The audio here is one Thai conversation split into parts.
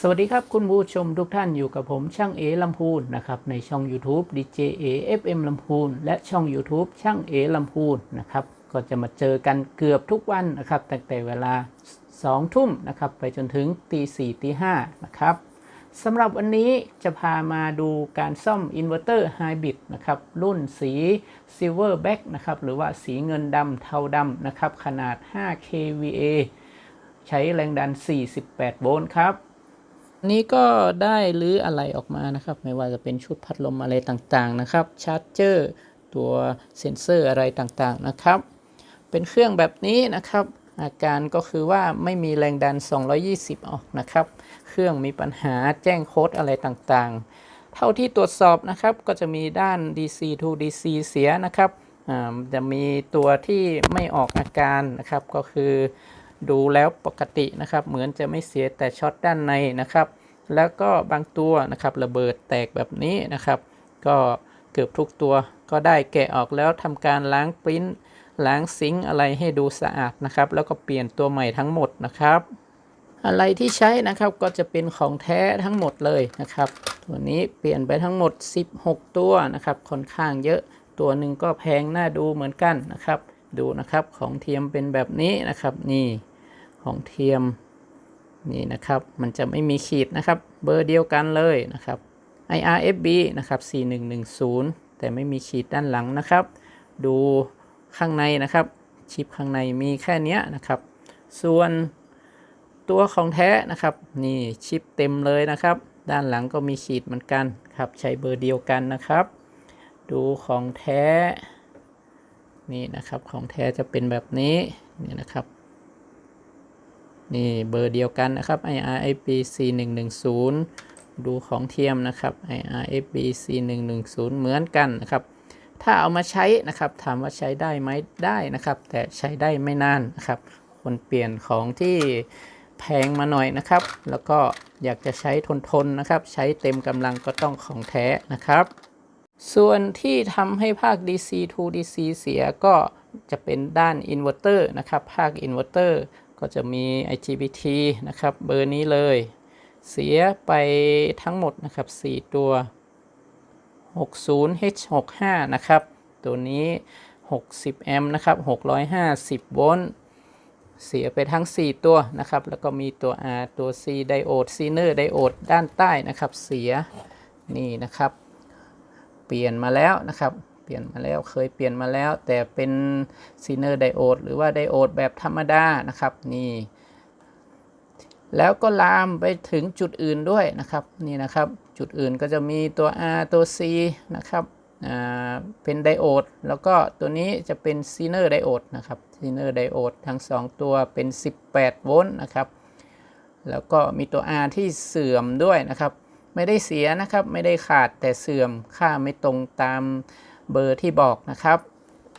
สวัสดีครับคุณผู้ชมทุกท่านอยู่กับผมช่างเอลำพูนนะครับในช่อง YouTube DJ A FM ลำพูนและช่อง YouTube ช่างเอลำพูนนะครับก็จะมาเจอกันเกือบทุกวันนะครับตั้งแต่เวลา 2 ทุ่มนะครับไปจนถึงตี4ตี5นะครับสำหรับวันนี้จะพามาดูการซ่อมอินเวอร์เตอร์ไฮบริดนะครับรุ่นสี Silver Back นะครับหรือว่าสีเงินดำเทาดำนะครับขนาด 5 kVA ใช้แรงดัน 48 โวลต์ครับ นี้ก็ได้รื้ออะไรออกมานะครับ ไม่ว่าจะเป็นชุดพัดลมอะไรต่างๆนะครับชาร์จเจอร์ตัวเซ็นเซอร์อะไรต่างๆนะครับ เป็นเครื่องแบบนี้นะครับ อาการก็คือว่าไม่มีแรงดัน 220 ออกนะครับ เครื่องมีปัญหาแจ้งโค้ดอะไรต่างๆ เท่าที่ตรวจสอบนะครับก็จะมีด้าน DC to DC เสียนะครับจะมีตัวที่ไม่ออกอาการนะครับก็คือดูแล้วปกตินะครับ เหมือนจะไม่เสียแต่ช็อตด้านในนะครับ แล้วก็บางตัวนะครับระเบิดแตกแบบนี้นะครับ ก็เกือบทุกตัวก็ได้แกะออกแล้วทำการล้างปริ้นล้างซิงค์อะไรให้ดูสะอาดนะครับ แล้วก็เปลี่ยนตัวใหม่ทั้งหมดนะครับ อะไรที่ใช้นะครับก็จะเป็นของแท้ทั้งหมดเลยนะครับ ตัวนี้เปลี่ยนไปทั้งหมด 16 ตัวนะครับค่อนข้างเยอะตัวหนึ่งก็แพงน่าดูเหมือนกันนะครับ ดูนะครับของเทียมเป็นแบบนี้นะครับนี่ของเทียม นี่นะครับ มันจะไม่มีขีดนะครับ เบอร์เดียวกันเลยนะครับ IRFB นะครับ 4110 แต่ไม่มีขีดด้านหลังนะครับ ดูข้างในนะครับ ชิปข้างในมีแค่เนี้ยนะครับ ส่วนตัวของแท้นะครับ นี่ชิปเต็มเลยนะครับ ด้านหลังก็มีขีดเหมือนกันครับ ใช้เบอร์เดียวกันนะครับ ดูของแท้ นี่นะครับ ของแท้จะเป็นแบบนี้ นี่นะครับ นี่เบอร์เดียวกันนะครับ IRFB C110 ดูของเทียมนะครับ IRFB C110 เหมือนกันนะครับ ถ้าเอามาใช้นะครับ ถามว่าใช้ได้ไหมได้นะครับ แต่ใช้ได้ไม่นานนะครับ คนเปลี่ยนของที่แพงมาหน่อยนะครับ แล้วก็อยากจะใช้ทนทนๆนะครับ ใช้เต็มกำลังก็ต้องของแท้นะครับ ส่วนที่ทำให้ภาค DC to DC เสียก็จะเป็นด้านอินเวอร์เตอร์นะครับ ภาคอินเวอร์เตอร์ ก็จะมี IGBT นะครับ เบอร์นี้เลย เสียไปทั้งหมดนะครับ 4 ตัว 60H65 นะครับ ตัวนี้ 60 แอมป์นะครับ 650 โวลต์ เสียไปทั้ง 4 ตัวนะครับ แล้วก็มีตัว R ตัว C ไดโอดซีเนอร์ไดโอดด้านใต้นะครับ เสีย นี่นะครับ เปลี่ยนมาแล้วนะครับ เปลี่ยนมาแล้วเคยเปลี่ยนมาแล้ว แต่เป็นซีเนอร์ไดโอดหรือว่าไดโอดแบบธรรมดานะครับนี่แล้วก็ลามไปถึงจุดอื่นด้วยนะครับนี่นะครับจุดอื่นก็จะมีตัว R ตัว C นะครับเป็นไดโอดแล้วก็ตัวนี้จะเป็นซีเนอร์ไดโอดนะครับซีเนอร์ไดโอดทั้ง 2 ตัวเป็น 18 โวลต์นะครับแล้วก็มีตัว R ที่เสื่อมด้วยนะครับ ไม่ได้เสียนะครับ ไม่ได้ขาดแต่เสื่อมค่าไม่ตรงตาม เบอร์ที่บอกนะครับ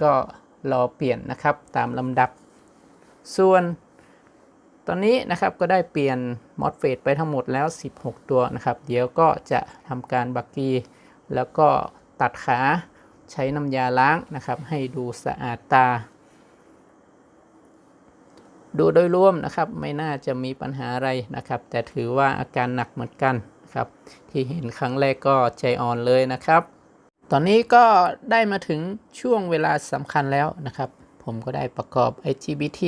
ก็รอเปลี่ยนนะครับตามลำดับ ส่วนตอนนี้นะครับก็ได้เปลี่ยนมอสเฟตไปทั้งหมดแล้ว 16 ตัวนะครับ เดี๋ยวก็จะทำการบักกี้แล้วก็ตัดขาใช้น้ำยาล้างนะครับ ให้ดูสะอาดตา ดูโดยรวมนะครับไม่น่าจะมีปัญหาอะไรนะครับ แต่ถือว่าอาการหนักเหมือนกันนะครับ ที่เห็นครั้งแรกก็ใจอ่อนเลยนะครับ ตอนนี้ก็ได้มาถึงช่วงเวลาสำคัญแล้วนะครับ ผมก็ได้ประกอบ IGBT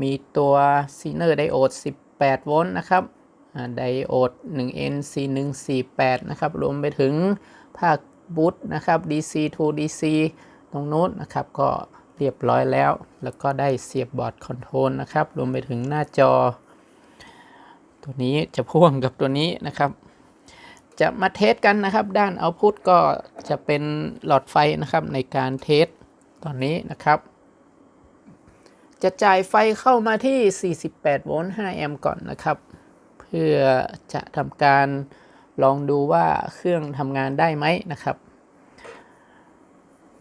มีตัว Zener Diode 18 โวลต์นะครับไดโอด 1N C148 นะครับ รวมไปถึงภาคบูตนะครับ DC to DC ตรงนู้นนะครับ ก็เรียบร้อยแล้ว แล้วก็ได้เสียบบอร์ดคอนโทรลนะครับ รวมไปถึงหน้าจอ ตัวนี้จะพ่วงกับตัวนี้นะครับ จะมาเทสกันนะครับ ด้านเอาพุตก็จะเป็นหลอดไฟนะครับในการเทสตอนนี้นะครับ จะจ่ายไฟเข้ามาที่ 48 โวลต์ 5 แอมป์ก่อนนะครับ เพื่อจะทำการลองดูว่าเครื่องทำงานได้ไหมนะครับ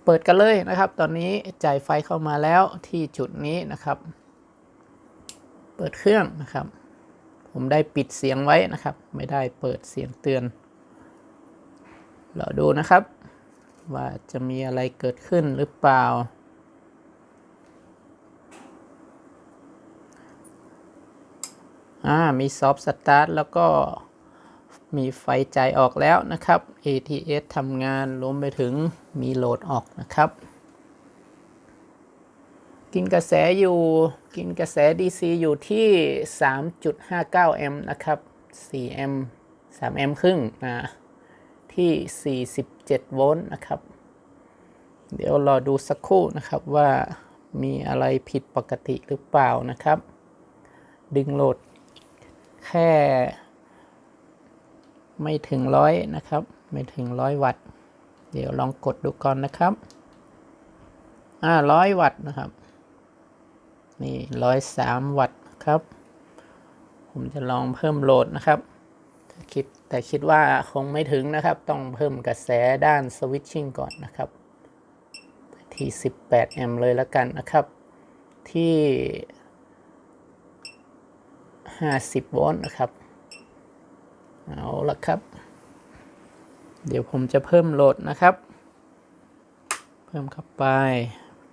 เปิดกันเลยนะครับ ตอนนี้จ่ายไฟเข้ามาแล้วที่จุดนี้นะครับ เปิดเครื่องนะครับ ผมได้ปิดเสียงไว้นะครับ ไม่ได้เปิดเสียงเตือน รอดูนะครับ ว่าจะมีอะไรเกิดขึ้นหรือเปล่า อ่า มีซอฟต์สตาร์ทแล้วก็มีไฟจ่ายออกแล้วนะครับ ATS ทำงานรวมไปถึงมีโหลดออกนะครับ กินกระแสอยู่ กินกระแส DC อยู่ที่ 3.59 แอมป์นะครับ 4 แอมป์ 3 แอมป์ครึ่งนะ ที่ 47 โวลต์นะครับ เดี๋ยวรอดูสักครู่นะครับว่ามีอะไรผิดปกติหรือเปล่านะครับ ดึงโหลดแค่ ไม่ถึงร้อยนะครับ ไม่ถึงร้อยวัตต์ เดี๋ยวลองกดดูก่อนนะครับ อ่าร้อยวัตต์นะครับ นี่ร้อยสามวัตต์ครับ ผมจะลองเพิ่มโหลดนะครับ คิดแต่คิดว่าคงไม่ถึงนะครับ ต้องเพิ่มกระแสด้านสวิตชิ่งก่อนนะครับที่ 18 แอมป์เลยแล้วกันนะครับ ที่ 50 โวลต์นะครับ เอาละครับ เดี๋ยวผมจะเพิ่มโหลดนะครับ เพิ่มเข้าไป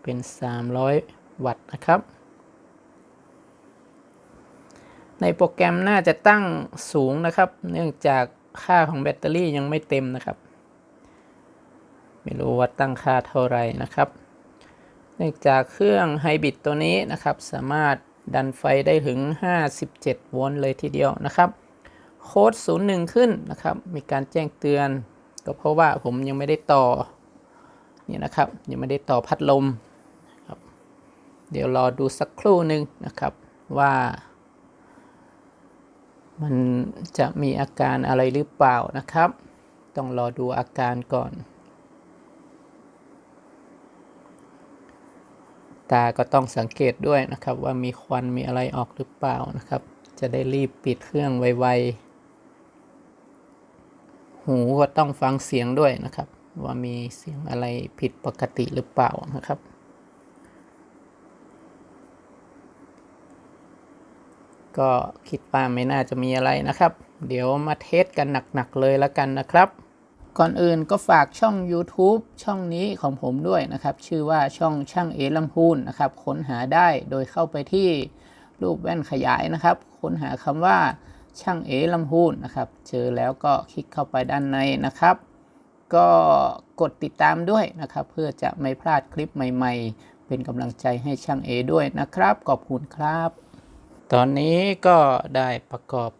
เป็น 300 วัตต์นะครับ ในโปรแกรมน่าจะตั้งสูงนะครับ เนื่องจากค่าของแบตเตอรี่ยังไม่เต็มนะครับ ไม่รู้ว่าตั้งค่าเท่าไหร่นะครับ เนื่องจากเครื่องไฮบริดตัวนี้นะครับ สามารถดันไฟได้ถึง 57 โวลต์เลยทีเดียวนะครับ โค้ด 01 ขึ้นนะครับ มีการแจ้งเตือน ก็เพราะว่าผมยังไม่ได้ต่อนี่นะครับ ยังไม่ได้ต่อพัดลม เดี๋ยวรอดูสักครู่หนึ่งนะครับว่า มันจะมีอาการอะไรหรือเปล่านะครับ ต้องรอดูอาการก่อน ตาก็ต้องสังเกตด้วยนะครับ ว่ามีควันมีอะไรออกหรือเปล่านะครับ จะได้รีบปิดเครื่องไวๆ หูก็ต้องฟังเสียงด้วยนะครับ ว่ามีเสียงอะไรผิดปกติหรือเปล่านะครับ ก็คิดว่าไม่น่าจะมีอะไรนะครับ เดี๋ยวมาเทสกันหนักๆเลยแล้วกันนะครับ ก่อนอื่นก็ฝากช่อง YouTube ช่องนี้ของผมด้วยนะครับ ชื่อว่าช่องช่างเอลำพูนนะครับ ค้นหาได้โดยเข้าไปที่รูปแว่นขยายนะครับ ค้นหาคำว่าช่างเอลำพูนนะครับ เจอแล้วก็คลิกเข้าไปด้านในนะครับ ก็กดติดตามด้วยนะครับ เพื่อจะไม่พลาดคลิปใหม่ ๆ เป็นกำลังใจให้ช่างเอด้วยนะครับ ขอบคุณครับ ตอนนี้ก็ได้ประกอบ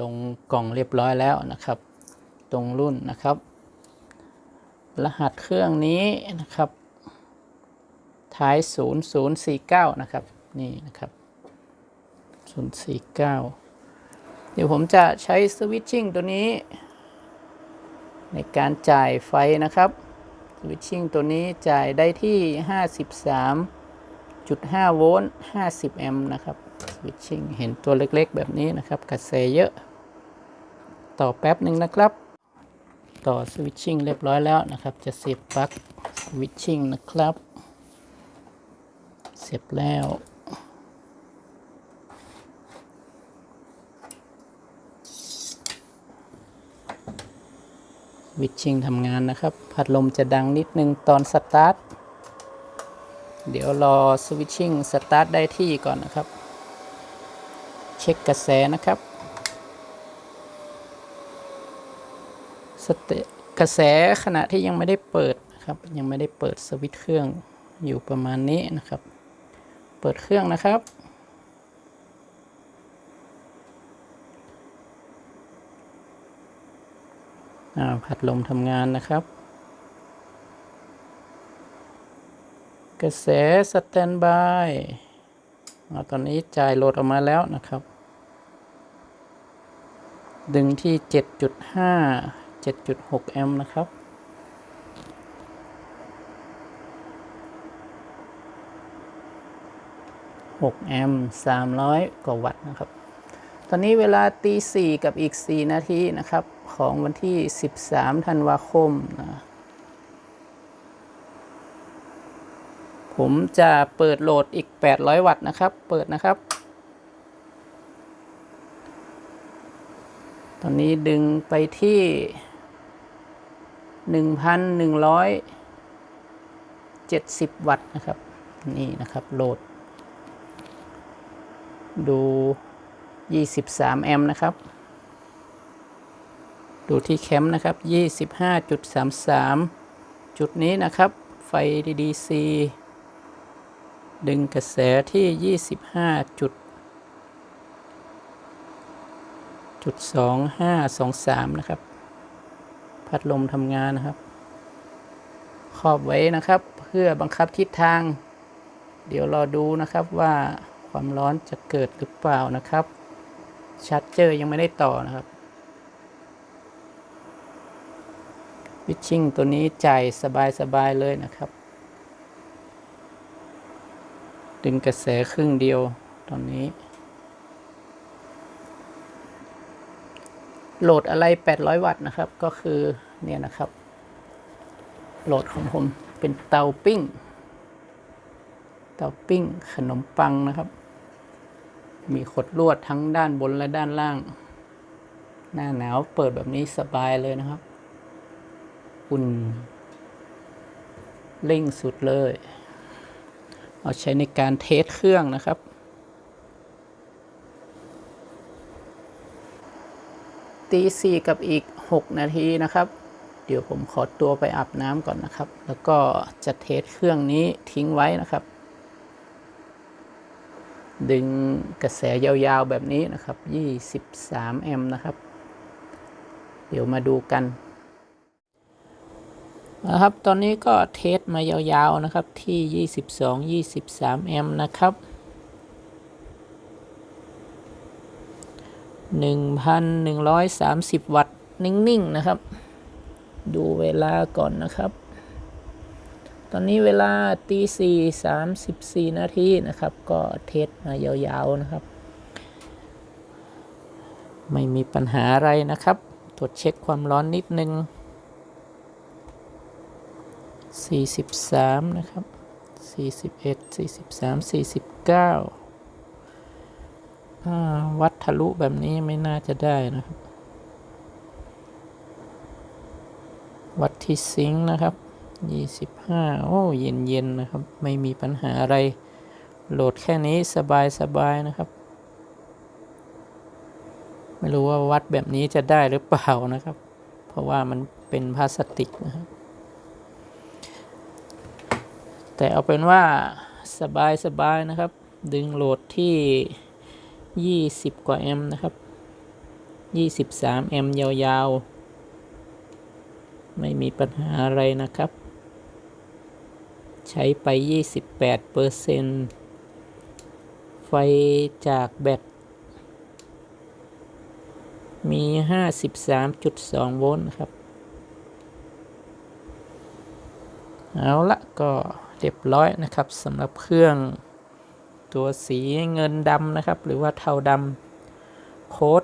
ลงกล่องเรียบร้อยแล้วนะครับ ตรงรุ่นนะครับ รหัสเครื่องนี้นะครับ ท้าย 0049 นะครับ นี่นะครับ 049 เดี๋ยวผมจะใช้สวิตชิ่งตัวนี้ ในการจ่ายไฟนะครับ สวิตชิ่งตัวนี้จ่ายได้ที่ 53.5 โวลต์ 50 แอมป์นะครับ สวิตชิ่งเห็นตัวเล็กๆ แบบนี้นะครับกระแสเยอะ ต่อแป๊บหนึ่งนะครับ ต่อสวิตชิ่งเรียบร้อยแล้วนะครับ จะเสียบปลั๊กสวิตชิ่งนะครับ เสียบแล้วสวิตชิ่งทำงานนะครับ พัดลมจะดังนิดนึงตอนสตาร์ท เดี๋ยวรอสวิตชิ่งสตาร์ทได้ที่ก่อนนะครับ ช็คกระแสนะครับสเตกระแสขณะที่ยังไม่ได้เปิดนะครับยังไม่ได้เปิดสวิตช์เครื่องอยู่ประมาณนี้นะครับ เปิดเครื่องนะครับอ่าพัดลมทำงานนะครับ กระแสสแตนบายอ่าตอนนี้จ่ายโหลดออกมาแล้วนะครับ ดึงที่ 7.5 7.6 แอมป์นะครับ 6 แอมป์ 300 กว่าวัตต์นะครับ ตอนนี้เวลาตี 4 กับอีก 4 นาทีนะครับ ของวันที่ 13 ธันวาคมนะผมจะเปิดโหลดอีก 800 วัตต์นะครับ เปิดนะครับ อนนี้ดึงไปที่1,170วัตต์นะครับ นี่นะครับโหลด ดู23แอมป์นะครับ ดูที่แคมป์นะครับ25.33จุดนี้นะครับ ไฟ DDC ดึงกระแสที่25จุด จุดสองห้าสองสามนะครับ พัดลมทำงานนะครับ ครอบไว้นะครับ เพื่อบังคับทิศทาง เดี๋ยวรอดูนะครับว่าความร้อนจะเกิดหรือเปล่านะครับชาร์จเจอร์ยังไม่ได้ต่อนะครับวิชชิ่งตัวนี้จ่ายสบายๆเลยนะครับ ดึงกระแสครึ่งเดียวตอนนี้ โหลดอะไร 800 วัตต์นะครับ ก็คือเนี่ยนะครับ โหลดของผมเป็นเตาปิ้ง เตาปิ้งขนมปังนะครับ มีขดลวดทั้งด้านบนและด้านล่าง หน้าหนาวเปิดแบบนี้สบายเลยนะครับ อุ่นเร่งสุดเลย เอาใช้ในการเทสเครื่องนะครับ ตีสี่กับอีก 6 นาทีนะครับ เดี๋ยวผมขอตัวไปอาบน้ำก่อนนะครับ แล้วก็จะเทสเครื่องนี้ทิ้งไว้นะครับ ดึงกระแสยาวๆแบบนี้นะครับ 23 แอมป์นะครับ เดี๋ยวมาดูกันนะครับ ตอนนี้ก็เทสมายาวๆนะครับที่ 22-23 แอมป์นะครับ 1,130 วัตต์นิ่งๆนะครับ ดูเวลาก่อนนะครับ ตอนนี้เวลาตีสี่สามสิบสี่นาทีนะครับ ก็เทสมายาวๆนะครับ ไม่มีปัญหาอะไรนะครับ ตรวจเช็คความร้อนนิดนึง 43 นะครับ 41 43 49 วัดทะลุแบบนี้ไม่น่าจะได้นะครับ วัดที่ซิงนะครับ 25 โอ้ เย็นเย็นๆนะครับ ไม่มีปัญหาอะไร โหลดแค่นี้สบายสบายนะครับ ไม่รู้ว่าวัดแบบนี้จะได้หรือเปล่านะครับ เพราะว่ามันเป็นพลาสติกนะครับแต่เอาเป็นว่าสบายสบายนะครับ ดึงโหลดที่ 20 กว่าแอมป์นะครับ 23 แอมป์ยาวๆ ไม่มีปัญหาอะไรนะครับ ใช้ไป 28เปอร์เซ็นต์ไฟจากแบต มี 53.2 โวลต์ครับ เอาละก็เรียบร้อยนะครับสำหรับเครื่อง ตัวสีเงินดำนะครับ หรือว่าเทาดำโค้ด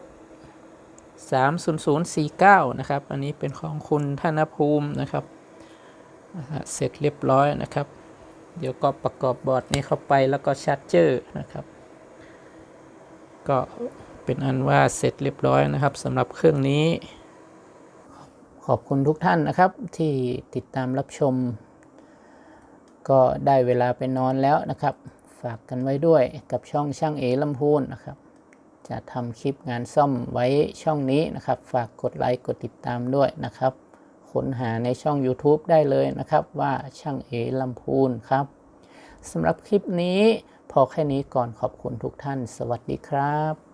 30049 นะครับ อันนี้เป็นของคุณธนภูมินะครับเสร็จเรียบร้อยนะครับ เดี๋ยวก็ประกอบบอร์ดนี้เข้าไปแล้วก็ชาร์จเจอร์นะครับ ก็เป็นอันว่าเสร็จเรียบร้อยนะครับสำหรับเครื่องนี้ ขอบคุณทุกท่านนะครับที่ติดตามรับชม ก็ได้เวลาไปนอนแล้วนะครับ ฝากกันไว้ด้วยกับช่องช่างเอลำพูนนะครับ จะทำคลิปงานซ่อมไว้ช่องนี้นะครับ ฝากกดไลค์กดติดตามด้วยนะครับค้นหาในช่อง YouTube ได้เลยนะครับว่าช่างเอลำพูนครับสำหรับคลิปนี้พอแค่นี้ก่อนขอบคุณทุกท่าน สวัสดีครับ